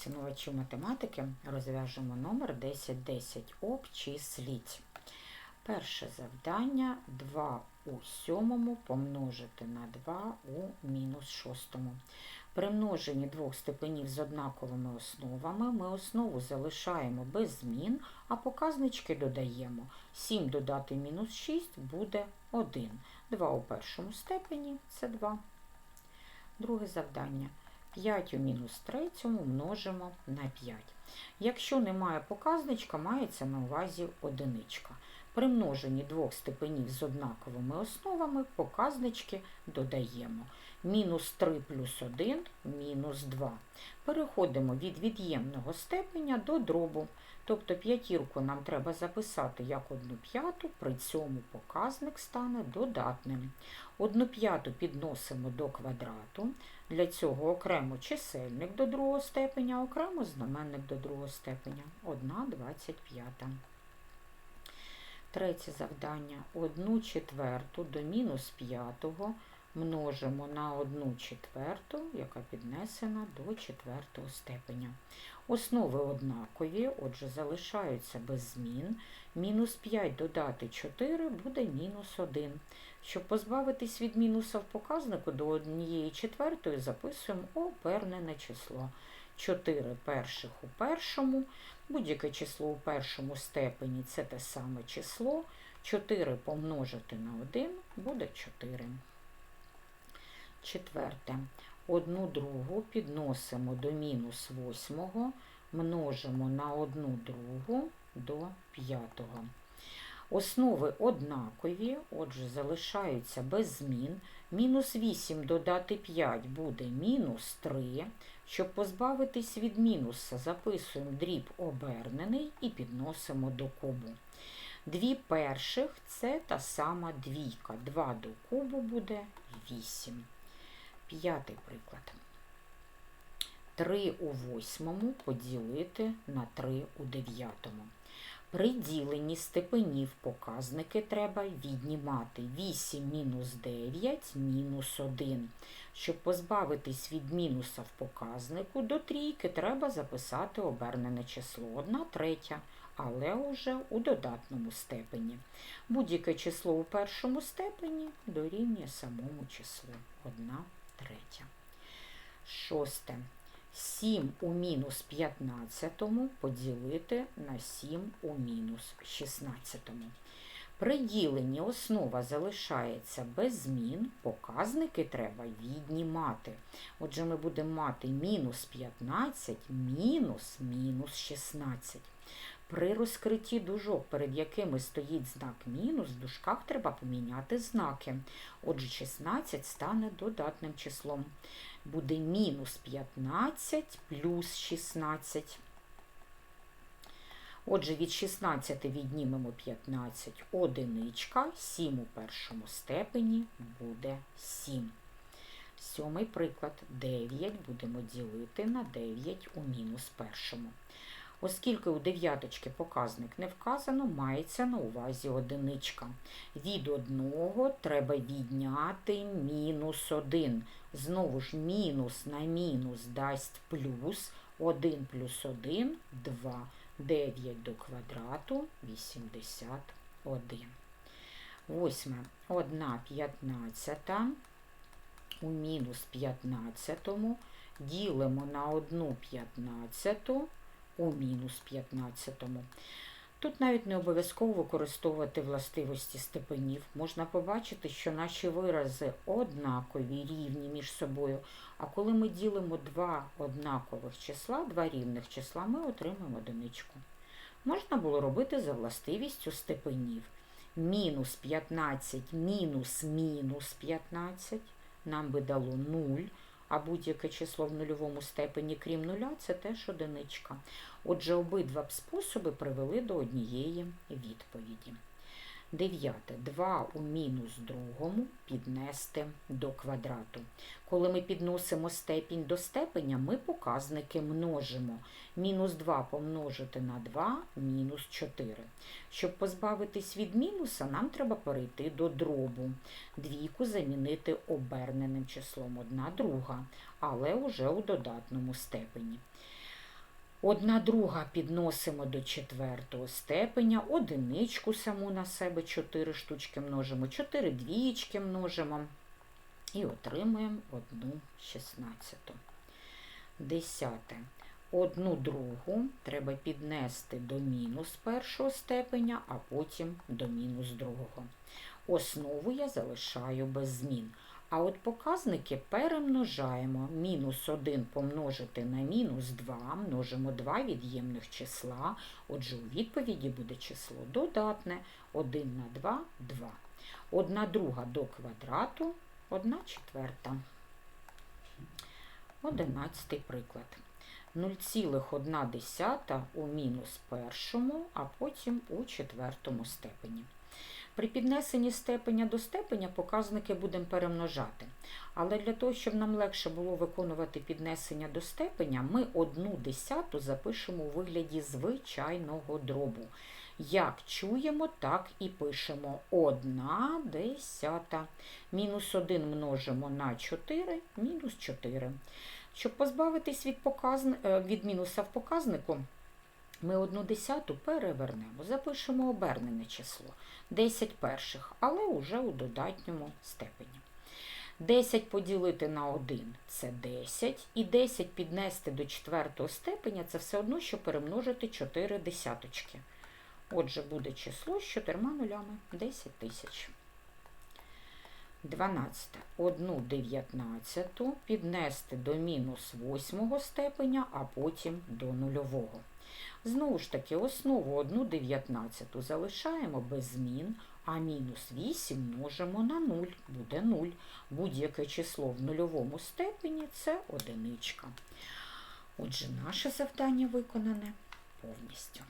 поцінувачів математики розв'яжемо номер 1010. Обчисліть. Перше завдання 2 у сьомому помножити на 2 у мінус шостому. При множенні двох степенів з однаковими основами ми основу залишаємо без змін, а показнички додаємо. 7 додати мінус 6 буде 1. 2 у першому степені це 2. Друге завдання. 5 у мінус 3 множимо на 5. Якщо немає показничка, мається на увазі одиничка. При множенні двох степенів з однаковими основами показнички додаємо. Мінус 3 плюс 1 мінус 2. Переходимо від від'ємного степеня до дробу. Тобто п'ятірку нам треба записати як одну п'яту, при цьому показник стане додатним. Одну п'яту підносимо до квадрату. Для цього окремо чисельник до другого степеня, окремо знаменник до другого степеня. 1 25. Третє завдання. 1 четверту до мінус п'ятого множимо на 1 четверту, яка піднесена до четвертого степеня. Основи однакові, отже, залишаються без змін. Мінус 5 додати 4 буде мінус 1. Щоб позбавитись від мінуса в показнику до однієї четвертої, записуємо обернене число. 4 перших у першому. Будь-яке число у першому степені це те саме число. 4 помножити на 1 буде 4. Четверте. Одну другу підносимо до мінус восьмого, множимо на одну другу до п'ятого. Основи однакові, отже, залишаються без змін. Мінус 8 додати 5 буде мінус 3. Щоб позбавитись від мінуса, записуємо дріб обернений і підносимо до кубу. Дві перших це та сама двійка. 2 до кубу буде 8. П'ятий приклад. 3 у восьмому поділити на 3 у дев'ятому. При діленні степенів показники треба віднімати 8 мінус 9 мінус 1. Щоб позбавитись від мінуса в показнику, до трійки треба записати обернене число 1 третя, але уже у додатному степені. Будь-яке число у першому степені дорівнює самому числу 1 третя. Шосте. 7 у мінус 15 поділити на 7 у мінус 16. При діленні основа залишається без змін, показники треба віднімати. Отже, ми будемо мати мінус 15 мінус мінус 16. При розкритті дужок, перед якими стоїть знак мінус, в дужках треба поміняти знаки. Отже, 16 стане додатним числом. Буде мінус 15 плюс 16. Отже, від 16 віднімемо 15 одиничка, 7 у першому степені буде 7. Сьомий приклад 9 будемо ділити на 9 у мінус першому. Оскільки у дев'яточки показник не вказано, мається на увазі одиничка. Від одного треба відняти мінус 1. Знову ж мінус на мінус дасть плюс 1 плюс 1 – 2. 9 до квадрату 81. Восьме. 1 п'ятнадцята у мінус 15 ділимо на 1 п'ятнадцяту у мінус 15. Тут навіть не обов'язково використовувати властивості степенів. Можна побачити, що наші вирази однакові, рівні між собою. А коли ми ділимо два однакових числа, два рівних числа, ми отримаємо одиничку. Можна було робити за властивістю степенів. Мінус 15 мінус мінус 15 нам би дало 0 а будь-яке число в нульовому степені, крім нуля, це теж одиничка. Отже, обидва способи привели до однієї відповіді. Дев'яте. 2 у мінус другому піднести до квадрату. Коли ми підносимо степінь до степеня, ми показники множимо. Мінус 2 помножити на 2 мінус 4. Щоб позбавитись від мінуса, нам треба перейти до дробу. Двійку замінити оберненим числом 1 друга, але вже у додатному степені. Одна друга підносимо до четвертого степеня, одиничку саму на себе 4 штучки множимо, 4 двічки множимо і отримуємо одну шістнадцяту. Десяте. Одну другу треба піднести до мінус першого степеня, а потім до мінус другого. Основу я залишаю без змін. А от показники перемножаємо. Мінус 1 помножити на мінус 2, множимо два від'ємних числа. Отже, у відповіді буде число додатне 1 на 2 – 2. Одна друга до квадрату, 1 четверта. Одинадцятий приклад. 0,1 у мінус першому, а потім у четвертому степені. При піднесенні степеня до степеня показники будемо перемножати. Але для того, щоб нам легше було виконувати піднесення до степеня, ми одну десяту запишемо у вигляді звичайного дробу. Як чуємо, так і пишемо. Одна десята. Мінус 1 множимо на 4, мінус 4. Щоб позбавитись від, показн... е, від мінуса в показнику, ми одну десяту перевернемо, запишемо обернене число 10 перших, але уже у додатньому степені. 10 поділити на 1 це 10, і 10 піднести до четвертого степеня це все одно, що перемножити 4 десяточки. Отже, буде число з чотирма нулями 10 тисяч. 12. Одну дев'ятнадцяту піднести до мінус восьмого степеня, а потім до нульового. Знову ж таки, основу одну дев'ятнадцяту залишаємо без змін, а мінус 8 множимо на 0, буде 0. Будь-яке число в нульовому степені це одиничка. Отже, наше завдання виконане повністю.